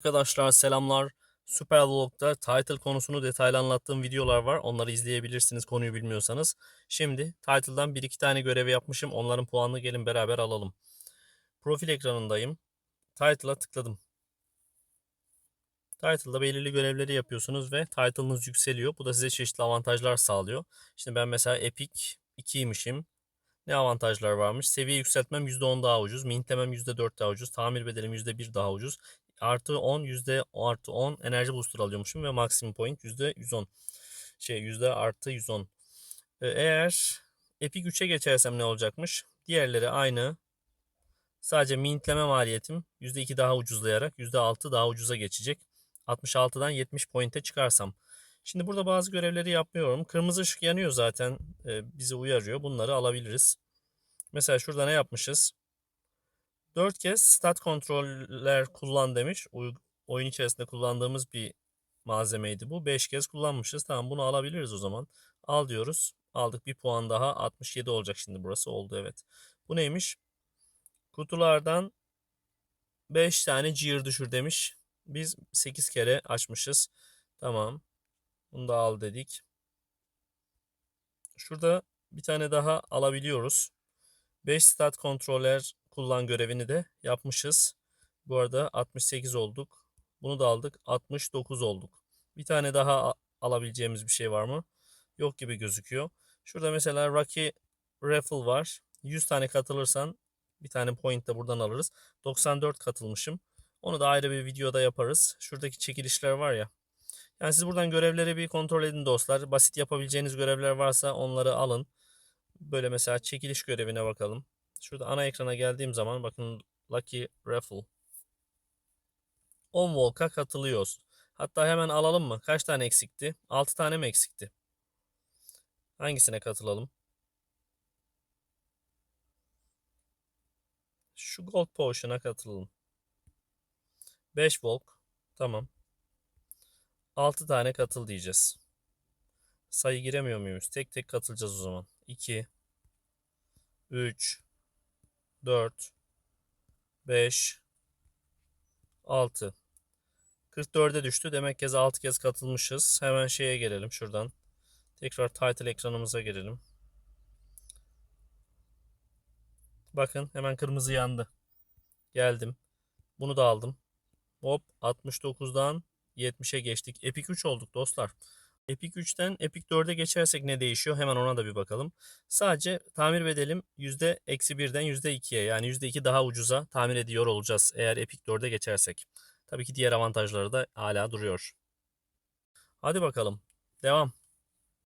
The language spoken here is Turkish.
Arkadaşlar selamlar. Supervlog'da title konusunu detaylı anlattığım videolar var. Onları izleyebilirsiniz konuyu bilmiyorsanız. Şimdi title'dan bir iki tane görevi yapmışım. Onların puanını gelin beraber alalım. Profil ekranındayım. Title'a tıkladım. Title'da belirli görevleri yapıyorsunuz ve title'ınız yükseliyor. Bu da size çeşitli avantajlar sağlıyor. Şimdi ben mesela Epic 2'ymişim. Ne avantajlar varmış? Seviye yükseltmem %10 daha ucuz. Mintlemem %4 daha ucuz. Tamir bedelim %1 daha ucuz. Artı 10 yüzde artı 10 enerji booster alıyormuşum ve maksimum point yüzde 110. Şey yüzde artı 110. Ee, Eğer Epic 3'e geçersem ne olacakmış? Diğerleri aynı. Sadece mintleme maliyetim %2 daha ucuzlayarak %6 daha ucuza geçecek. 66'dan 70 point'e çıkarsam. Şimdi burada bazı görevleri yapmıyorum. Kırmızı ışık yanıyor zaten. e, bizi uyarıyor. Bunları alabiliriz. Mesela şurada ne yapmışız? 4 kez stat kontroller kullan demiş. Oyun içerisinde kullandığımız bir malzemeydi bu. 5 kez kullanmışız. Tamam bunu alabiliriz o zaman. Al diyoruz. Aldık bir puan daha. 67 olacak şimdi burası. Oldu evet. Bu neymiş? Kutulardan 5 tane clear düşür demiş. Biz 8 kere açmışız. Tamam. Bunu da al dedik. Şurada bir tane daha alabiliyoruz. 5 stat kontroller kullan görevini de yapmışız. Bu arada 68 olduk. Bunu da aldık. 69 olduk. Bir tane daha alabileceğimiz bir şey var mı? Yok gibi gözüküyor. Şurada mesela Rocky Raffle var. 100 tane katılırsan bir tane point de buradan alırız. 94 katılmışım. Onu da ayrı bir videoda yaparız. Şuradaki çekilişler var ya. Yani siz buradan görevleri bir kontrol edin dostlar. Basit yapabileceğiniz görevler varsa onları alın. Böyle mesela çekiliş görevine bakalım. Şurada ana ekrana geldiğim zaman bakın Lucky Raffle. 10 Volk'a katılıyoruz. Hatta hemen alalım mı? Kaç tane eksikti? 6 tane mi eksikti? Hangisine katılalım? Şu Gold Potion'a katılalım. 5 Volk. Tamam. 6 tane katıl diyeceğiz. Sayı giremiyor muyuz? Tek tek katılacağız o zaman. 2 3 4 5 6 44'e düştü. Demek ki 6 kez katılmışız. Hemen şeye gelelim şuradan. Tekrar title ekranımıza gelelim. Bakın hemen kırmızı yandı. Geldim. Bunu da aldım. Hop 69'dan 70'e geçtik. Epic 3 olduk dostlar. Epic 3'ten Epic 4'e geçersek ne değişiyor? Hemen ona da bir bakalım. Sadece tamir bedelim %-1'den %2'ye yani %2 daha ucuza tamir ediyor olacağız eğer Epic 4'e geçersek. Tabii ki diğer avantajları da hala duruyor. Hadi bakalım. Devam.